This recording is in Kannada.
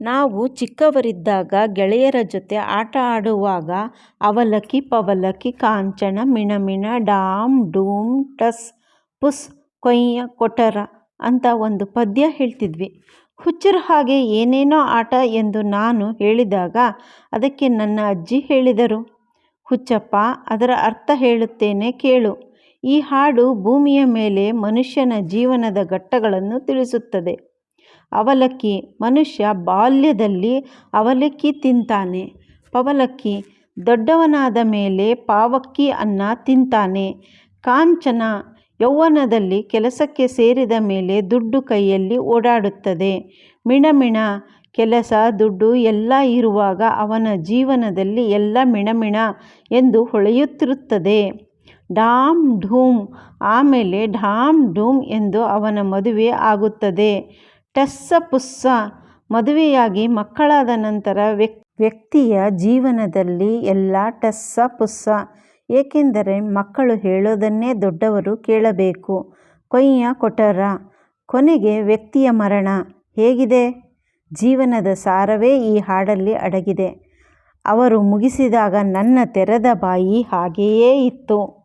ನಾವು ಚಿಕ್ಕವರಿದ್ದಾಗ ಗೆಳೆಯರ ಜೊತೆ ಆಟ ಆಡುವಾಗ ಅವಲಕ್ಕಿ, ಪವಲಕ್ಕಿ, ಕಾಂಚನ, ಮಿಣಮಿಣ, ಡಾಮ್, ಡೂಮ್, ಟಸ್, ಪುಸ್, ಕೊಯ್ಯ, ಕೊಟರ ಅಂತ ಒಂದು ಪದ್ಯ ಹೇಳ್ತಿದ್ವಿ. ಹುಚ್ಚರ ಹಾಗೆ ಏನೇನೋ ಆಟ ಎಂದು ನಾನು ಹೇಳಿದಾಗ ಅದಕ್ಕೆ ನನ್ನ ಅಜ್ಜಿ ಹೇಳಿದರು. ಹುಚ್ಚಪ್ಪ, ಅದರ ಅರ್ಥ ಹೇಳುತ್ತೇನೆ ಕೇಳು. ಈ ಹಾಡು ಭೂಮಿಯ ಮೇಲೆ ಮನುಷ್ಯನ ಜೀವನದ ಘಟ್ಟಗಳನ್ನು ತಿಳಿಸುತ್ತದೆ. ಅವಲಕ್ಕಿ ಮನುಷ್ಯ ಬಾಲ್ಯದಲ್ಲಿ ಅವಲಕ್ಕಿ ತಿಂತಾನೆ. ಪವಲಕ್ಕಿ ದೊಡ್ಡವನಾದ ಮೇಲೆ ಪಾವಕ್ಕಿ ಅನ್ನ ತಿಂತಾನೆ. ಕಾಂಚನ ಯೌವನದಲ್ಲಿ ಕೆಲಸಕ್ಕೆ ಸೇರಿದ ಮೇಲೆ ದುಡ್ಡು ಕೈಯಲ್ಲಿ ಓಡಾಡುತ್ತದೆ. ಮಿಣಮಿಣ ಕೆಲಸ, ದುಡ್ಡು ಎಲ್ಲ ಇರುವಾಗ ಅವನ ಜೀವನದಲ್ಲಿ ಎಲ್ಲ ಮಿಣಮಿಣ ಎಂದು ಹೊಳೆಯುತ್ತಿರುತ್ತದೆ. ಡಾಮ್ ಢೂಮ್, ಆಮೇಲೆ ಢಾಮ್ ಢೂಮ್ ಎಂದು ಅವನ ಮದುವೆ ಆಗುತ್ತದೆ. ಟಸ್ಸ ಪುಸ್ಸ ಮದುವೆಯಾಗಿ ಮಕ್ಕಳಾದ ನಂತರ ವ್ಯಕ್ತಿ, ವ್ಯಕ್ತಿಯ ಜೀವನದಲ್ಲಿ ಎಲ್ಲ ಟಸ್ಸ ಪುಸ್ಸ. ಏಕೆಂದರೆ ಮಕ್ಕಳು ಹೇಳೋದನ್ನೇ ದೊಡ್ಡವರು ಕೇಳಬೇಕು. ಕೊಯ್ಯ ಕೊಟರ ಕೊನೆಗೆ ವ್ಯಕ್ತಿಯ ಮರಣ. ಹೇಗಿದೆ? ಜೀವನದ ಸಾರವೇ ಈ ಹಾಡಲ್ಲಿ ಅಡಗಿದೆ. ಅವರು ಮುಗಿಸಿದಾಗ ನನ್ನ ತೆರೆದ ಬಾಯಿ ಹಾಗೆಯೇ ಇತ್ತು.